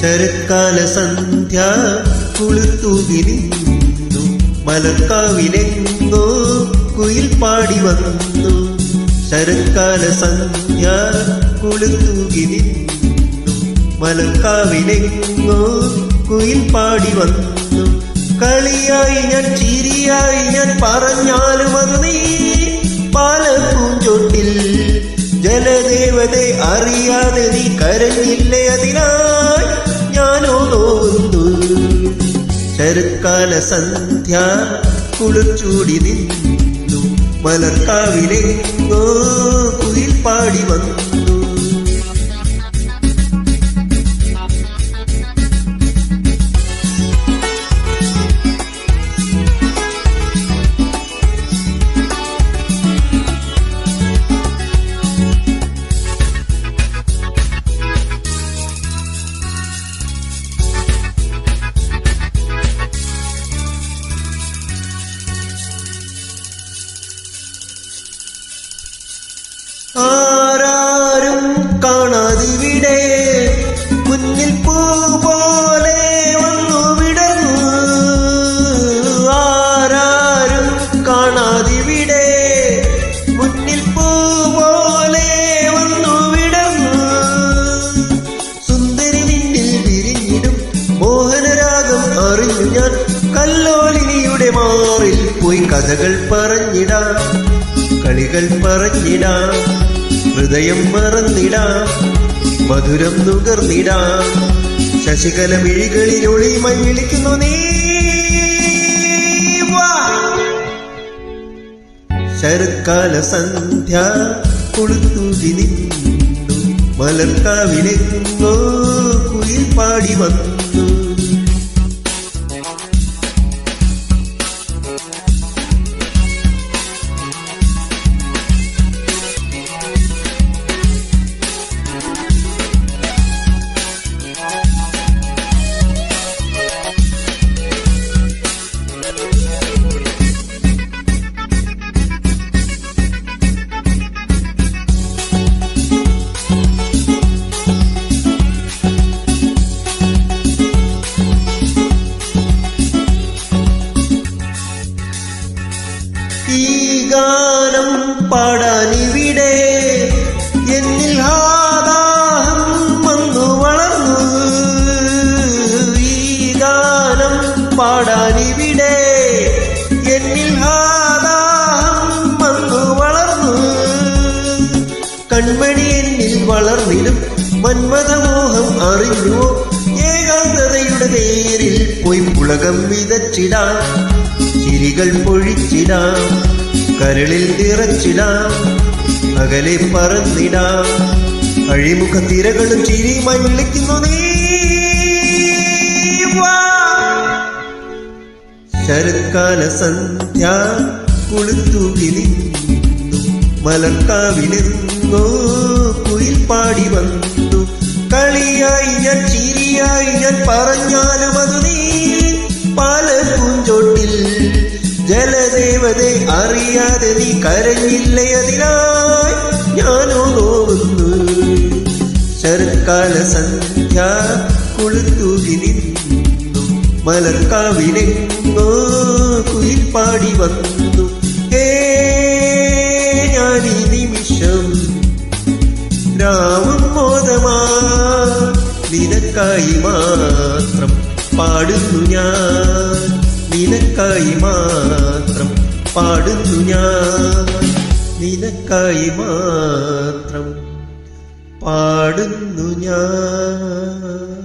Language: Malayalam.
ശരത്കാല സന്ധ്യ കുളിർത്തു വിരിഞ്ഞു. മലക്കാവിലെങ്ങോ കുയിൽ പാടി വന്നു. ശരത്കാല സന്ധ്യ കുളിർത്തു വിരിഞ്ഞു. മലക്കാവിലെങ്ങോ കുയിൽ പാടി വന്നു. കളിയായി ഞാൻ ചിരിയായി ഞാൻ പറഞ്ഞാലും അത് നീ പാലപ്പൂഞ്ചോട്ടിൽ ജലദേവതെ അറിയാതെ നീ കരഞ്ഞില്ലേ അതിനായി ശരത്കാല സന്ധ്യ കുളിർച്ചൂടി നിന്നു. മലർക്കാവിലെങ്ങോ കുയിൽ പാടി വന്നു. കാണാതിവിടെ മുന്നിൽ പൂ പോലെ വന്നു വിടർന്നു. ആരാരും കാണാതിവിടെ മുന്നിൽ പൂ പോലെ വന്നു വിടർന്നു. സുന്ദരി നിന്നിൽ വിരിഞ്ഞിടും മോഹനരാഗം അറിഞ്ഞു ഞാൻ. കല്ലോളിനിയുടെ മാറിൽ പോയി കഥകൾ പറഞ്ഞിടാം. കളികൾ പറഞ്ഞിടാം. ഹൃദയം മറന്നിടാം. മധുരം നുകർന്നിടാം. ശശികല മിഴികളിൽ ഒളിയുമായി വിളിക്കുന്നു നീ ശരത്കാല സന്ധ്യ കൊളുത്തൂതി നിന്നു. മലർക്കാവിലെങ്ങോ ഈ ഗാനം പാടാനിവിടെ. എന്നിൽ ആദാഹം വന്നു വളർന്നു. ഈ ഗാനം പാടാനിവിടെ. എന്നിൽ ആദാഹം വന്നു വളർന്നു. കൺമണി എന്നിൽ വളർന്നിടും മന്മഥമോഹം അറിഞ്ഞുവോ? നേരിൽ പോയി പുളകം വിതച്ചിടാം. ചിരികൾ പൊഴിച്ചിടാം. കരളിൽ നിറച്ചിടാം. അകലെ പറന്നിടാം. അഴിമുഖ തിരകളും ചിരിയുമായി വിളിക്കുന്നു ശരത്കാല സന്ധ്യ നിന്നു മലർക്കാവിലെങ്ങോ കുയിൽ പാടി വന്നു. കളിയായി ഞാൻ ചിരിയായി ഞാൻ പറഞ്ഞാലും അത് നീ. പാലപ്പൂഞ്ചോട്ടിൽ ജലദേവതെ അറിയാതെ നീ കരഞ്ഞില്ലേ അതിനായി? ഞാനോ നോവുന്നു. ശരത്കാല സന്ധ്യ കുളുത്തൂകി നിന്നു. മലർക്കാവിലെങ്ങോ കുയിൽ പാടി വന്നു. നിനക്കായി മാത്രം പാടുന്നു ഞാൻ. നിനക്കായി മാത്രം പാടുന്നു ഞാൻ. നിനക്കായി മാത്രം പാടുന്നു ഞാൻ.